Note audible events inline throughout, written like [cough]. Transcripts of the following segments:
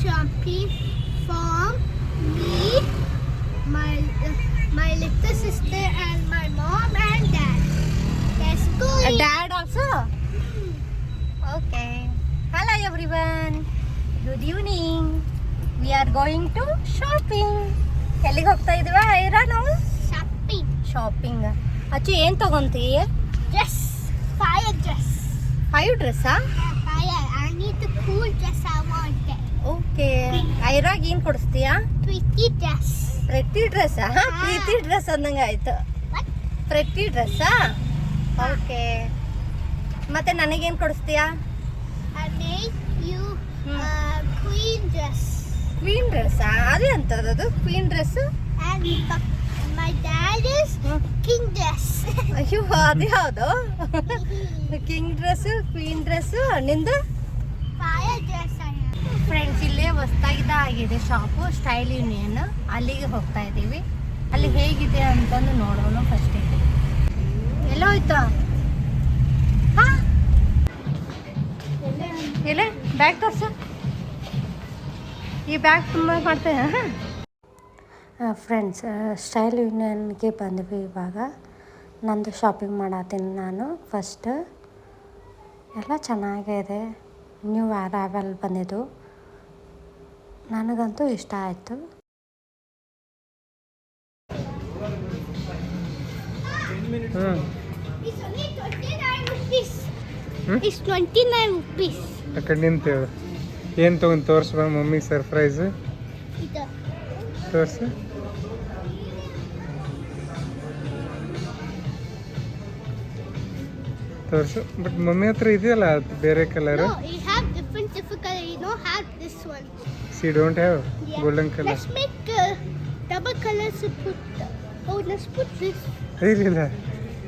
shopping for me, my uh, my little sister, and my mom and dad. Let's go. A dad also. Okay. Hello everyone. Good evening. We are going to shopping. ಎಲ್ಲಿಗೆ ಹೋಗ್ತಾ ಇದೀವಾ ಐರಾ ನಾವು shopping shopping ಅಚ್ಚು ಏನು ತಗೊಂತೀಯ dress five dress. Five ಡ್ರೆಸ್ಸಾ five I I need the cool dress I wanted. Okay. ಐರಾಗ್ ಏನು ಕೊಡಿಸ್ತೀಯಾ? Pretty dress. ಪ್ರತಿ ಡ್ರೆಸ್ಸಾ pretty dress ಅಂದಂಗೆ ಆಯ್ತು? ಪ್ರತಿ ಡ್ರೆಸ್ಸಾ ಓಕೆ. ಮತ್ತೆ ನನಗೇನು ಕೊಡಿಸ್ತೀಯಾ? ಕ್ವೀನ್ queen ಕ್ವೀನ್ ಡ್ರೆಸ್ಸಾ ಅದೇ ಅಂತದದು queen dress? The- my dad dress. ಅಯ್ಯೋ ಅದು ಯಾವುದು ಕಿಂಗ್ ಡ್ರೆಸ್ ಕ್ವೀನ್ ಡ್ರೆಸ್ ನಿಂದು? Fire have. ಫ್ರೆಂಡ್ಸ್ ಇಲ್ಲೇ ಹೊಸ್ದಾಗಿದ್ದ ಆಗಿದೆ ಶಾಪು ಸ್ಟೈಲ್ ಯೂನಿಯನ್ ಅಲ್ಲಿಗೆ ಹೋಗ್ತಾ ಇದ್ದೀವಿ. ಅಲ್ಲಿ ಹೇಗಿದೆ ಅಂತಂದು ನೋಡೋಣ ಫಸ್ಟ್ ಎಲ್ಲ ಹೋಯ್ತು? ಎಲ್ಲೇ ಬ್ಯಾಗ್ ತೋರ್ಸು. ಈ ಬ್ಯಾಗ್ ತುಂಬ ಮಾಡ್ತೇನೆ ಫ್ರೆಂಡ್ಸ್ ಸ್ಟೈಲ್ ಯೂನಿಯನ್ಗೆ ಬಂದ್ವಿ ಇವಾಗ. ನಂದು ಶಾಪಿಂಗ್ ಮಾಡತ್ತೀನಿ ನಾನು ಫಸ್ಟ್ ಎಲ್ಲ ಚೆನ್ನಾಗಿದೆ. ನ್ಯೂ ಅರೈವಲ್ ಬಂದಿದ್ದು. ನನಗಂತೂ ಇಷ್ಟ ಆಯಿತು. ಹಾಂ It's only 29 rupees. It's 29 rupees. ಆ ಕಡೆ ನಿಂತೇಳು ಏನು ತೊಗೊಂಡು ತೋರಿಸ್ಬಾ ಮಮ್ಮಿಗೆ ಸರ್ಪ್ರೈಸ್ ತೋರಿಸು. ತೋರಿಸು. ಬಟ್ ಮಮ್ಮಿ ಹತ್ರ ಇದೆಯಲ್ಲ ಬೇರೆ colour have this one. So You don't have this Yeah. golden color. Let's make uh, double colors to put. Oh, let's put this. Really?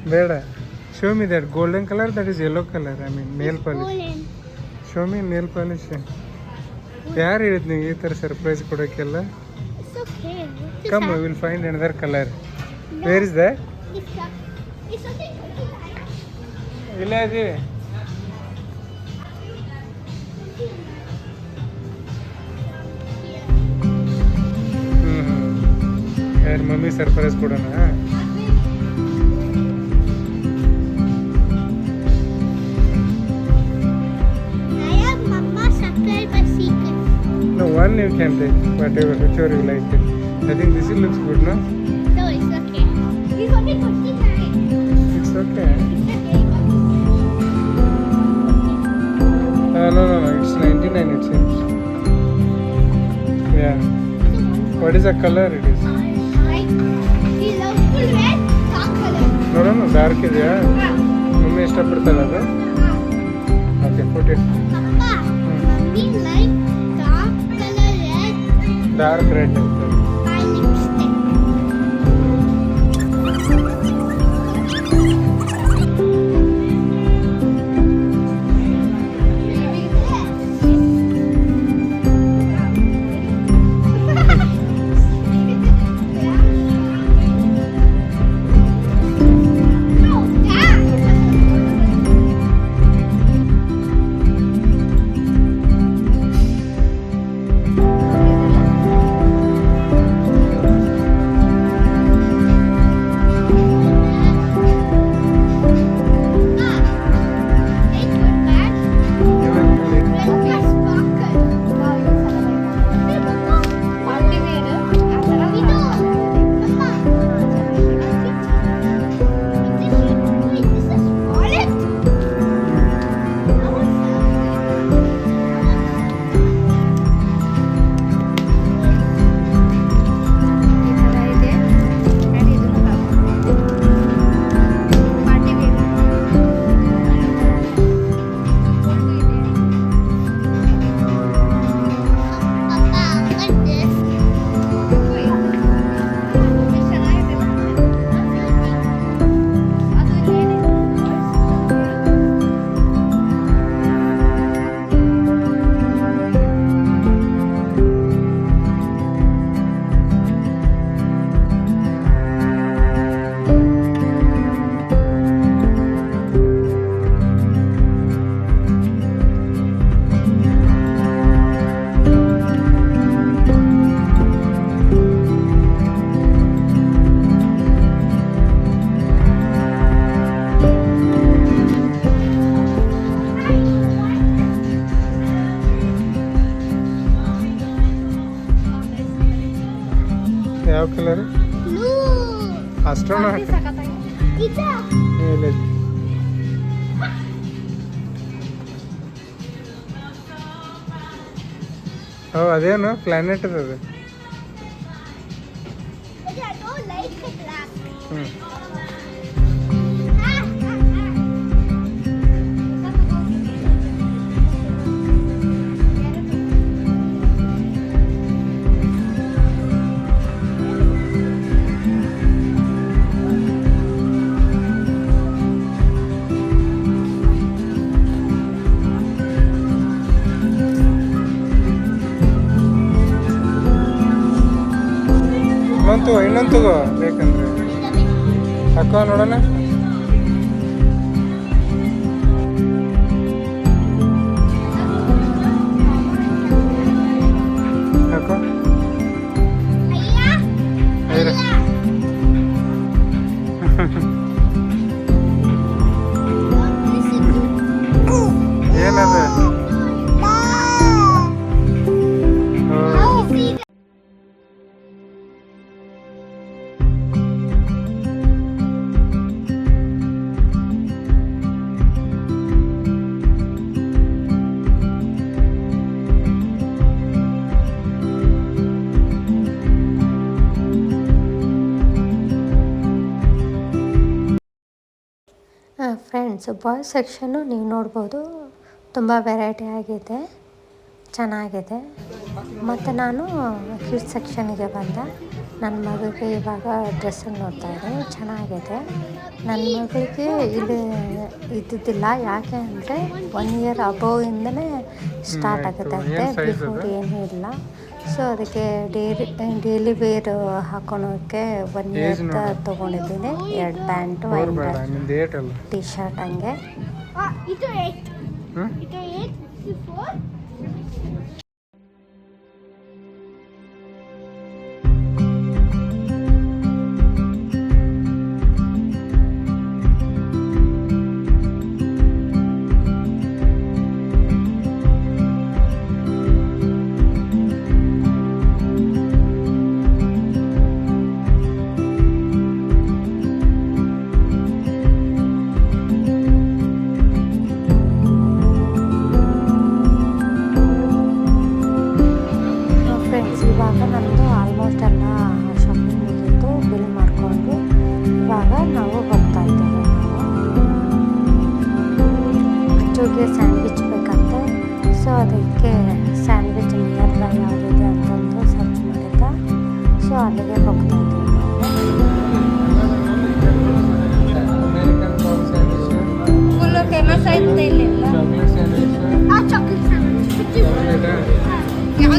Beda. Show me that golden color. That is yellow color. I mean, nail it's polish. Golden. Show me nail polish. ಯಾರು ಹೇಳಿದ್ ನೀವು ಈ ಥರ surprise ಕೊಡೋಕ್ಕೆಲ್ಲ It's okay. It's come we will find another colour No, where is that? It's, uh, it's 29. ಇಲ್ಲ ಇದೀವಿ ಯಾರು mummy surprise ಕೊಡೋಣ I have Mama surprise my secret. No, one you can take, whatever, whichever you like it. I think this looks good, no? No, it's okay. It's only 29. It's okay. It's okay. Uh, no, no, no, it's 99 it seems. Yeah. What is the color it is? ನೋರೋನ dark ಇದೆಯಾ ನಮ ಇಷ್ಟ ಪಡ್ತಾರೆ ಅದು. ಆ temperature. ನೀ like red. Dark astronaut Ita. ಓ ಅದೇನು planet ಅದು ತಗೋ ಇನ್ನೊಂದು ತಗೋ ಬೇಕಂದ್ರೆ. ಅಕ್ಕ ನೋಡೋಣ. ಫ್ರೆಂಡ್ಸ್ ಬಾಯ್ಸ್ ಸೆಕ್ಷನ್ನು ನೀವು ನೋಡ್ಬೋದು. ತುಂಬ ವೆರೈಟಿ ಆಗಿದೆ. ಚೆನ್ನಾಗಿದೆ. ಮತ್ತು ನಾನು ಕಿಡ್ಸ್ ಸೆಕ್ಷನ್ಗೆ ಬಂದೆ. ನನ್ನ ಮಗಳಿಗೆ ಇವಾಗ ಡ್ರೆಸ್ಸನ್ನು ನೋಡ್ತಾ ಇದ್ದೀನಿ. ಚೆನ್ನಾಗಿದೆ. ನನ್ನ ಮಗಳಿಗೆ ಇಲ್ಲಿ ಇದ್ದಿದ್ದಿಲ್ಲ. ಯಾಕೆ ಅಂದರೆ ಒನ್ ಇಯರ್ ಅಬೋವಿಂದನೇ ಸ್ಟಾರ್ಟ್ ಆಗುತ್ತೆ ಅಂತೆ. ಬಿಫೋರ್ ಏನೂ ಇಲ್ಲ. ಸೊ ಅದಕ್ಕೆ ಡೈಲಿ ಡೈಲಿ ವೇರ್ ಹಾಕೊಳೋಕ್ಕೆ ಒನ್ ಇಯರ್ ತೊಗೊಂಡಿದ್ದೀನಿ. ಎರಡು ಪ್ಯಾಂಟು ಟೀ ಶರ್ಟ್ ಹಂಗೆ.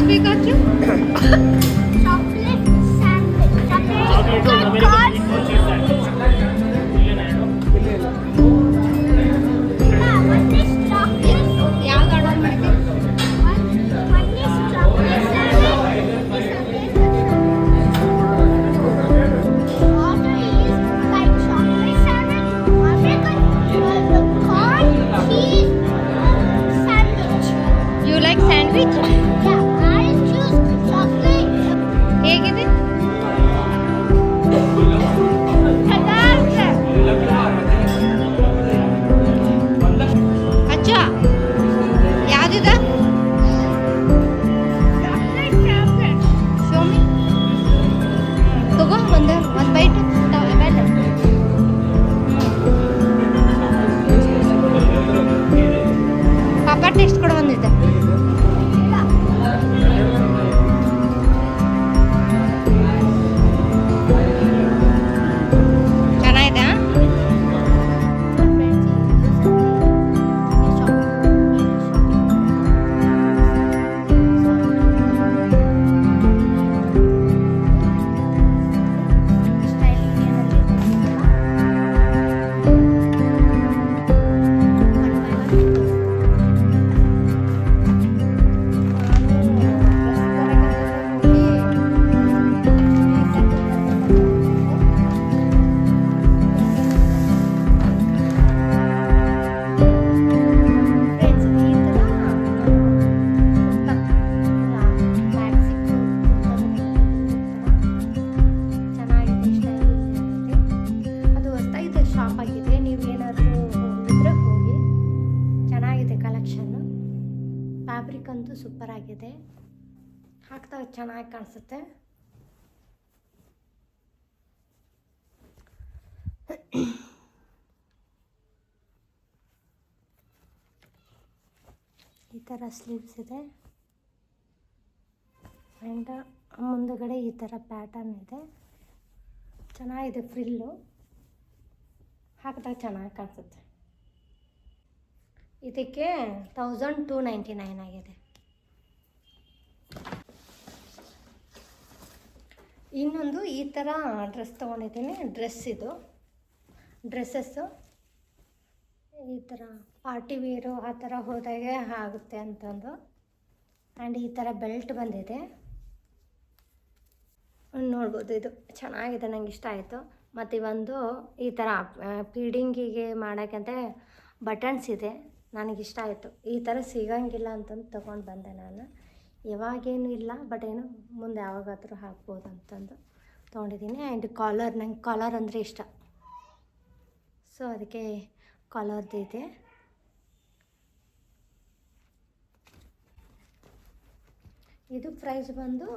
We got you. [coughs] Chocolate sandwich. Chocolate. ಈ ಥರ ಸ್ಲೀವ್ಸ್ ಇದೆ. ಆ್ಯಂಡ್ ಮುಂದುಗಡೆ ಈ ಥರ ಪ್ಯಾಟರ್ನ್ ಇದೆ. ಚೆನ್ನಾಗಿದೆ ಫ್ರಿಲ್ಲು ಹಾಕಿದಾಗ ಚೆನ್ನಾಗಿ ಕಾಣಿಸುತ್ತೆ. ಇದಕ್ಕೆ ತೌಸಂಡ್ ಟೂ ನೈಂಟಿ ನೈನ್ ಆಗಿದೆ. ಇನ್ನೊಂದು ಈ ಥರ ಡ್ರೆಸ್ ತೊಗೊಂಡಿದ್ದೀನಿ. ಡ್ರೆಸ್ ಇದು. ಡ್ರೆಸ್ಸಸ್ಸು? ಈ ಥರ ಪಾರ್ಟಿ ವೇರು ಆ ಥರ ಹೋದಾಗೆ ಆಗುತ್ತೆ ಅಂತಂದು. ಆ್ಯಂಡ್ ಈ ಥರ ಬೆಲ್ಟ್ ಬಂದಿದೆ. ನೋಡ್ಬೋದು, ಇದು ಚೆನ್ನಾಗಿದೆ, ನಂಗೆ ಇಷ್ಟ ಆಯಿತು. ಮತ್ತು ಇವೊಂದು ಈ ಥರ ಫೀಡಿಂಗಿಗೆ ಮಾಡೋಕ್ಕಂತ ಬಟನ್ಸ್ ಇದೆ ನನಗಿಷ್ಟ ಆಯಿತು. ಈ ಥರ ಸಿಗಂಗಿಲ್ಲ ಅಂತಂದು ತೊಗೊಂಡು ಬಂದೆ ನಾನು. ಇವಾಗೇನು ಇಲ್ಲ, ಬಟ್ ಏನು ಮುಂದೆ ಯಾವಾಗಾದರೂ ಹಾಕ್ಬೋದು ಅಂತಂದು ತೊಗೊಂಡಿದ್ದೀನಿ. ಆ್ಯಂಡ್ ಕಾಲರ್, ನಂಗೆ ಕಾಲರ್ ಅಂದರೆ ಇಷ್ಟ. ಸೊ ಅದಕ್ಕೆ ಕಾಲರ್ದು ಇದೆ. ಇದು ಪ್ರೈಸ್ ಬಂದು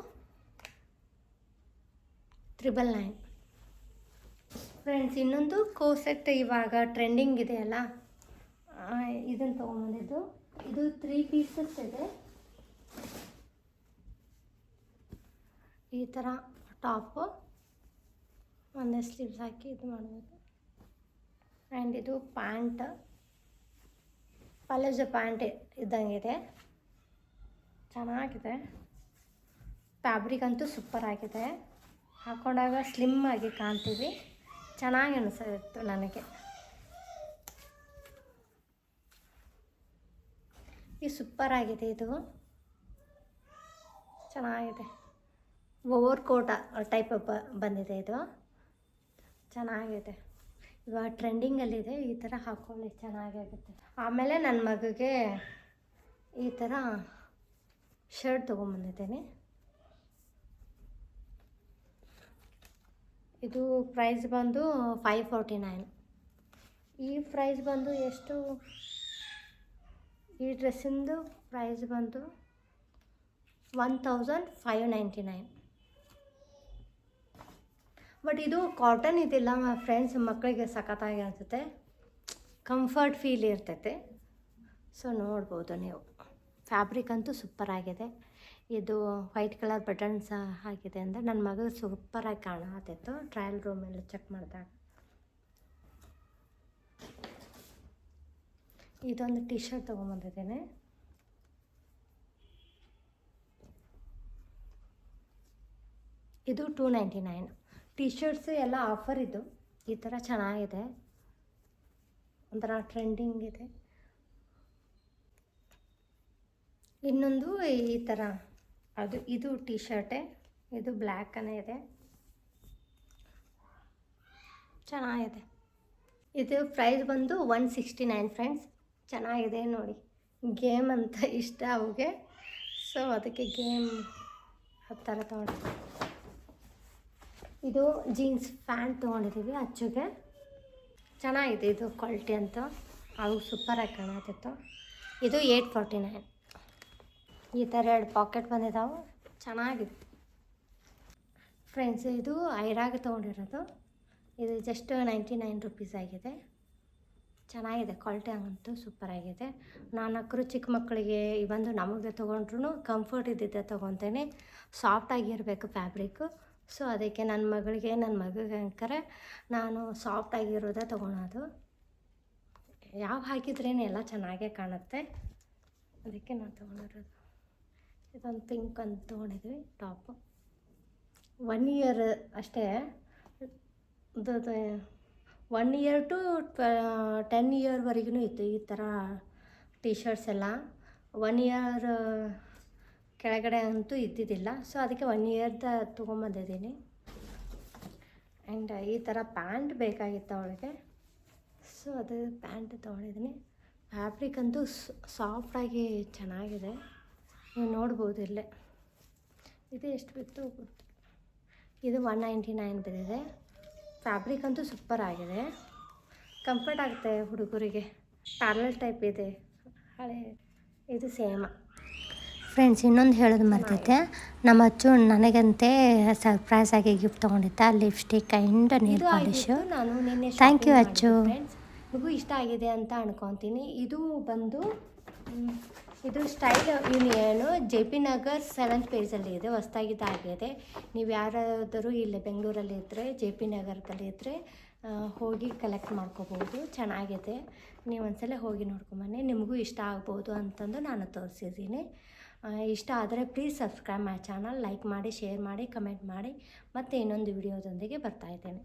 ತ್ರಿಬಲ್ ನೈನ್ ಫ್ರೆಂಡ್ಸ್ ಇನ್ನೊಂದು ಕೋಸೆಟ್ ಇವಾಗ ಟ್ರೆಂಡಿಂಗ್ ಇದೆಯಲ್ಲ ಇದನ್ನು ತೊಗೊಂಬಂದಿದ್ದು. ಇದು ತ್ರೀ ಪೀಸಸ್ ಇದೆ. ಈ ಥರ ಟಾಪು ಒಂದೇ ಸ್ಲೀವ್ಸ್ ಹಾಕಿ ಇದು ಮಾಡ್ಬೋದು. ಆ್ಯಂಡ್ ಇದು ಪ್ಯಾಂಟ್. ಪಲಜ ಪ್ಯಾಂಟ್ ಇದ್ದಂಗಿದೆ. ಚೆನ್ನಾಗಿದೆ. ಫ್ಯಾಬ್ರಿಕ್ ಅಂತೂ ಸೂಪರ್ ಆಗಿದೆ. ಹಾಕೊಂಡಾಗ ಸ್ಲಿಮ್ ಆಗಿ ಕಾಣ್ತೀವಿ ಚೆನ್ನಾಗಿ ಅನಿಸಿತ್ತು ನನಗೆ. ಈ ಸೂಪರ್ ಆಗಿದೆ ಇದು. ಚೆನ್ನಾಗಿದೆ. ಓವರ್ ಕೋಟ ಟೈಪ್ ಬಂದಿದೆ ಇದು. ಚೆನ್ನಾಗಿದೆ. ಇವಾಗ ಟ್ರೆಂಡಿಂಗಲ್ಲಿದೆ ಈ ಥರ ಹಾಕ್ಕೊಳ್ಳಿ ಚೆನ್ನಾಗಾಗುತ್ತೆ ಆಮೇಲೆ ನನ್ನ ಮಗಗೆ ಈ ಥರ ಶರ್ಟ್ ತೊಗೊಂಬಂದಿದ್ದೀನಿ ಇದು ಪ್ರೈಸ್ ಬಂದು ಫೈವ್ ಫೋರ್ಟಿ ನೈನ್ ಈ ಪ್ರೈಸ್ ಬಂದು ಎಷ್ಟು? ಈ ಡ್ರೆಸ್ಸಿಂದು ಪ್ರೈಸ್ ಬಂದು one thousand five ninety nine but ಇದು ಕಾಟನ್ ಇದಿಲ್ಲ ಫ್ರೆಂಡ್ಸ್ ಮಕ್ಕಳಿಗೆ ಸಖತ್ತಾಗಿ ಅನಿಸುತ್ತೆ. ಕಂಫರ್ಟ್ ಫೀಲ್ ಇರ್ತೈತೆ. ಸೊ ನೋಡ್ಬೋದು ನೀವು. ಫ್ಯಾಬ್ರಿಕ್ ಅಂತೂ ಸೂಪರ್ ಆಗಿದೆ. ಇದು ವೈಟ್ ಕಲರ್ ಬಟನ್ಸ್ ಆಗಿದೆ ಅಂದರೆ ನನ್ನ ಮಗ ಸೂಪರಾಗಿ ಕಾಣತ್ತಿತ್ತು ಟ್ರಯಲ್ ರೂಮಲ್ಲಿ ಚೆಕ್ ಮಾಡಿದಾಗ. ಇದೊಂದು ಟಿ ಶರ್ಟ್ ತೊಗೊಂಬಂದಿದ್ದೇನೆ. ಇದು two ninety nine T shirts ಎಲ್ಲ ಆಫರ್ ಇದು ಈ ಥರ ಚೆನ್ನಾಗಿದೆ. ಒಂಥರ ಟ್ರೆಂಡಿಂಗ್ ಇದೆ. ಇನ್ನೊಂದು ಈ ಥರ ಅದು ಇದು ಟಿ ಶರ್ಟೇ ಇದು ಬ್ಲ್ಯಾಕನೇ ಇದೆ. ಚೆನ್ನಾಗಿದೆ. ಇದು ಪ್ರೈಸ್ ಬಂದು ಒನ್ ಸಿಕ್ಸ್ಟಿ ನೈನ್ ಫ್ರೆಂಡ್ಸ್ ಚೆನ್ನಾಗಿದೆ ನೋಡಿ. ಗೇಮ್ ಅಂತ ಇಷ್ಟ ಅವ್ಗೆ. ಸೊ ಅದಕ್ಕೆ ಗೇಮ್ ಆ ಥರ ತೊಗೊಂಡು ಇದು ಜೀನ್ಸ್ ಪ್ಯಾಂಟ್ ತೊಗೊಂಡಿದ್ದೀವಿ ಅಚ್ಚುಗೆ. ಚೆನ್ನಾಗಿದೆ ಇದು ಕ್ವಾಲಿಟಿ ಅಂತ. ಅವು ಸೂಪರಾಗಿ ಕಾಣತ್ತಿತ್ತು. ಇದು ಏಯ್ಟ್ ಫಾರ್ಟಿ ನೈನ್ ಈ ಥರ ಎರಡು ಪಾಕೆಟ್ ಬಂದಿದ್ದಾವೆ ಚೆನ್ನಾಗಿದೆ. ಫ್ರೆಂಡ್ಸ್ ಇದು ಐರಾಗ ತೊಗೊಂಡಿರೋದು. ಇದು ಜಸ್ಟ್ ನೈಂಟಿ ನೈನ್ ರುಪೀಸ್ ಆಗಿದೆ. ಚೆನ್ನಾಗಿದೆ ಕ್ವಾಲಿಟಿ ಹಂಗಂತೂ ಸೂಪರಾಗಿದೆ ನಾಲ್ಕರು ಚಿಕ್ಕ ಮಕ್ಕಳಿಗೆ ಬಂದು ನಮಗೆ ತೊಗೊಂಡ್ರು ಕಂಫರ್ಟ್ ಇದ್ದಿದ್ದೆ ತೊಗೊತೇನೆ. ಸಾಫ್ಟಾಗಿರಬೇಕು ಫ್ಯಾಬ್ರಿಕ್ಕು ಸೊ ಅದಕ್ಕೆ ನನ್ನ ಮಗಳಿಗೆ ನನ್ನ ಮಗಳಿಗೆ ಅಂಕರೆ ನಾನು ಸಾಫ್ಟಾಗಿರೋದೇ ತೊಗೊಳೋದು. ಯಾವ ಹಾಕಿದ್ರೇನೆ ಎಲ್ಲ ಚೆನ್ನಾಗೇ ಕಾಣುತ್ತೆ. ಅದಕ್ಕೆ ನಾನು ತೊಗೊಂಡಿರೋದು. ಇದೊಂದು ಪಿಂಕ್ ಅಂತ ತೊಗೊಂಡಿದ್ವಿ ಟಾಪು ಒನ್ ಇಯರ್ ಅಷ್ಟೇ. ಒನ್ ಇಯರ್ ಟು ಟೆನ್ ಇಯರ್ವರೆಗೂ ಇತ್ತು ಈ ಥರ ಟೀ ಶರ್ಟ್ಸ್ ಎಲ್ಲ. ಒನ್ ಇಯರ್ ಕೆಳಗಡೆ ಅಂತೂ ಇದ್ದಿದ್ದಿಲ್ಲ. ಸೊ ಅದಕ್ಕೆ ಒನ್ ಇಯರ್ದ ತೊಗೊಂಬಂದಿದ್ದೀನಿ. ಆ್ಯಂಡ್ ಈ ಥರ ಪ್ಯಾಂಟ್ ಬೇಕಾಗಿತ್ತು ಅವಳಿಗೆ. ಸೊ ಅದು ಪ್ಯಾಂಟ್ ತೊಗೊಂಡಿದ್ದೀನಿ. ಫ್ಯಾಬ್ರಿಕ್ ಅಂತೂ ಸಾಫ್ಟಾಗಿ ಚೆನ್ನಾಗಿದೆ. ನೀವು ನೋಡ್ಬೋದು ಇಲ್ಲೇ. ಇದು ಎಷ್ಟು ಬಿತ್ತು ಇದು ಒನ್ ನೈಂಟಿ ನೈನ್ ಬಿದ್ದಿದೆ. ಫ್ಯಾಬ್ರಿಕ್ ಅಂತೂ ಸೂಪರ್ ಆಗಿದೆ. ಕಂಫರ್ಟ್ ಆಗುತ್ತೆ ಹುಡುಗರಿಗೆ. ಪ್ಯಾರಲ್ ಟೈಪ್ ಇದೆ. ಹಳೆ, ಇದು ಸೇಮ ಫ್ರೆಂಡ್ಸ್ ಇನ್ನೊಂದು ಹೇಳೋದು ಮರ್ತೈತೆ. ನಮ್ಮ ಅಚ್ಚು ನನಗಂತೆ ಸರ್ಪ್ರೈಸ್ ಆಗಿ ಗಿಫ್ಟ್ ತೊಗೊಂಡಿದ್ದ. ಲಿಪ್ಸ್ಟಿಕ್ ಆ್ಯಂಡ್ ನೀರ್ ಪಾಲಿಶ್ ಯು ನಾನು ನಿನ್ನೆ Thank you, ಅಚ್ಚು. ನಿಮಗೂ ಇಷ್ಟ ಆಗಿದೆ ಅಂತ ಅನ್ಕೊತೀನಿ. ಇದು ಬಂದು ಇದು style union J P Nagar seventh ಪೇಜಲ್ಲಿ ಇದೆ. ಹೊಸ್ದಾಗಿದ್ದಾಗಿದೆ ನೀವು ಯಾರಾದರೂ ಇಲ್ಲಿ ಬೆಂಗಳೂರಲ್ಲಿ ಇದ್ದರೆ ಜೆ ಪಿ ನಗರದಲ್ಲಿ ಇದ್ದರೆ ಹೋಗಿ ಕಲೆಕ್ಟ್ ಮಾಡ್ಕೋಬೋದು. ಚೆನ್ನಾಗಿದೆ. ನೀವು ಒಂದ್ಸಲ ಹೋಗಿ ನೋಡ್ಕೊಂಬನ್ನಿ. ನಿಮಗೂ ಇಷ್ಟ ಆಗ್ಬೋದು ಅಂತಂದು ನಾನು ತೋರಿಸಿದ್ದೀನಿ. ಇಷ್ಟ ಆದರೆ please subscribe my channel like ಮಾಡಿ ಶೇರ್ ಮಾಡಿ ಕಮೆಂಟ್ ಮಾಡಿ. ಮತ್ತೆ ಇನ್ನೊಂದು ವಿಡಿಯೋದೊಂದಿಗೆ ಬರ್ತಾಯಿದ್ದೇನೆ